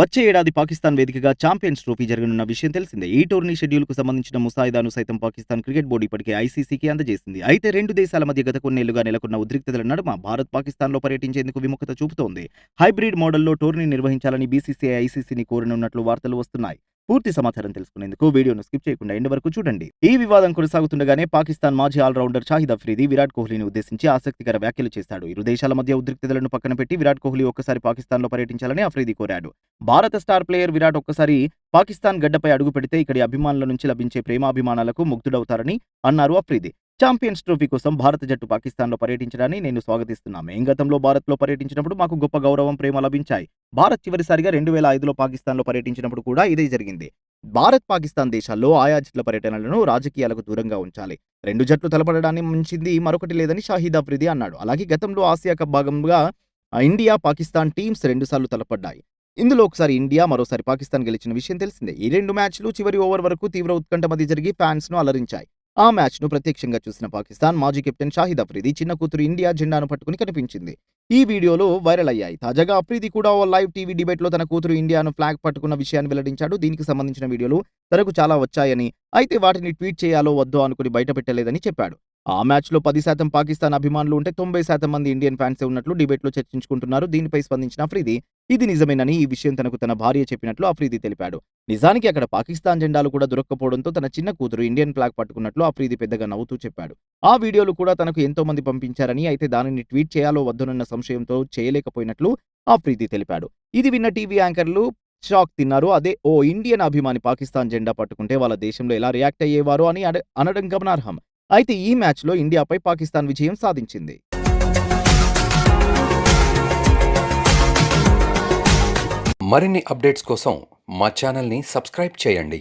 వచ్చే ఏడాది పాకిస్తాన్ వేదికగా ఛాంపియన్స్ ట్రోఫీ జరగనున్న విషయం తెలిసిందే. ఈ టోర్నీ షెడ్యూల్కు సంబంధించిన ముసాయిదాను సైతం పాకిస్తాన్ క్రికెట్ బోర్డు ఇప్పటికే ఐసీసీకి అందజేసింది. అయితే రెండు దేశాల మధ్య గత కొన్నేళ్ళుగా నెలకొన్న ఉద్రిక్తతల నడుమ భారత్ పాకిస్తాన్లో పర్యటించేందుకు విముఖత చూపుతోంది. హైబ్రిడ్ మోడల్లో టోర్నీ నిర్వహించాలని బీసీసీఐ ఐసీసీని కోరనున్నట్లు వార్తలు వస్తున్నాయి. పూర్తి సమాచారం తెలుసుకునేందుకు వీడియోను స్కిప్ చేయకుండా ఎండ్ వరకు చూడండి. ఈ వివాదం కొనసాగుతుండగానే పాకిస్తాన్ మాజీ ఆల్రౌండర్ షాహిద్ అఫ్రీది విరాట్ కోహ్లీని ఉద్దేశించి ఆసక్తికర వ్యాఖ్యలు చేశాడు. ఇరు దేశాల మధ్య ఉద్రిక్తతలను పక్కన పెట్టి విరాట్ కోహ్లీ ఒక్కసారి పాకిస్తాన్లో పర్యటించాలని అఫ్రీది కోరాడు. భారత స్టార్ ప్లేయర్ విరాట్ ఒక్కసారి పాకిస్తాన్ గడ్డపై అడుగు పెడితే ఇక్కడి అభిమానుల నుంచి లభించే ప్రేమాభిమానాలకు ముగ్ధుడవుతారని అన్నారు అఫ్రీది. ఛాంపియన్స్ ట్రోఫీ కోసం భారత జట్టు పాకిస్తాన్లో పర్యటించడాన్ని నేను స్వాగతిస్తున్నాను. ఏం గతంలో భారత్లో పర్యటించినప్పుడు మాకు గొప్ప గౌరవం ప్రేమ లభించాయి. భారత్ చివరిసారిగా రెండు వేల ఐదులో పాకిస్తాన్లో పర్యటించినప్పుడు కూడా ఇదే జరిగింది. భారత్ పాకిస్తాన్ దేశాల్లో ఆయా జట్ల పర్యటనలను రాజకీయాలకు దూరంగా ఉంచాలి. రెండు జట్లు తలపడడాన్ని మించింది మరొకటి లేదని షాహిద్ అఫ్రిది అన్నాడు. అలాగే గతంలో ఆసియా కప్ భాగంగా ఇండియా పాకిస్తాన్ టీమ్స్ రెండుసార్లు తలపడ్డాయి. ఇందులో ఒకసారి ఇండియా మరోసారి పాకిస్తాన్ గెలిచిన విషయం తెలిసిందే. ఈ రెండు మ్యాచ్లు చివరి ఓవర్ వరకు తీవ్ర ఉత్కంఠ మధ్య జరిగి ఫ్యాన్స్ను అలరించాయి. ఆ మ్యాచ్ను ప్రత్యక్షంగా చూసిన పాకిస్తాన్ మాజీ కెప్టెన్ షాహిద్ అఫ్రీది చిన్న కూతురు ఇండియా జెండాను పట్టుకుని కనిపించింది. ఈ వీడియోలు వైరల్ అయ్యాయి. తాజాగా అఫ్రీది కూడా ఓ లైవ్ టీవీ డిబేట్లో తన కూతురు ఇండియాను ఫ్లాగ్ పట్టుకున్న విషయాన్ని వెల్లడించాడు. దీనికి సంబంధించిన వీడియోలు తనకు చాలా వచ్చాయని అయితే వాటిని ట్వీట్ చేయాలో వద్దో అనుకుని బయట పెట్టలేదని చెప్పాడు. ఆ మ్యాచ్లో పది శాతం పాకిస్తాన్ అభిమానులు ఉంటే తొంభై శాతం మంది ఇండియన్ ఫ్యాన్సే ఉన్నట్లు డిబేట్లో చర్చించుకుంటున్నారు. దీనిపై స్పందించిన అఫ్రీది ఇది నిజమేనని ఈ విషయం తనకు తన భార్య చెప్పినట్లు అఫ్రీది తెలిపాడు. నిజానికి అక్కడ పాకిస్తాన్ జెండాలు కూడా దొరక్కపోవడంతో తన చిన్న కూతురు ఇండియన్ ఫ్లాగ్ పట్టుకున్నట్లు అఫ్రీది పెద్దగా నవ్వుతూ చెప్పాడు. ఆ వీడియోలు కూడా తనకు ఎంతో మంది పంపించారని అయితే దానిని ట్వీట్ చేయాలో వద్దనన్న సంశయంతో చేయలేకపోయినట్లు అఫ్రీది తెలిపాడు. ఇది విన్న టీవీ యాంకర్లు షాక్ తిన్నారు. అదే ఓ ఇండియన్ అభిమాని పాకిస్తాన్ జెండా పట్టుకుంటే వాళ్ళ దేశంలో ఎలా రియాక్ట్ అయ్యేవారు అని అనడం గమనార్హం. అయితే ఈ మ్యాచ్లో ఇండియాపై పాకిస్తాన్ విజయం సాధించింది. మరిన్ని అప్డేట్స్ కోసం మా ఛానల్ని సబ్స్క్రైబ్ చేయండి.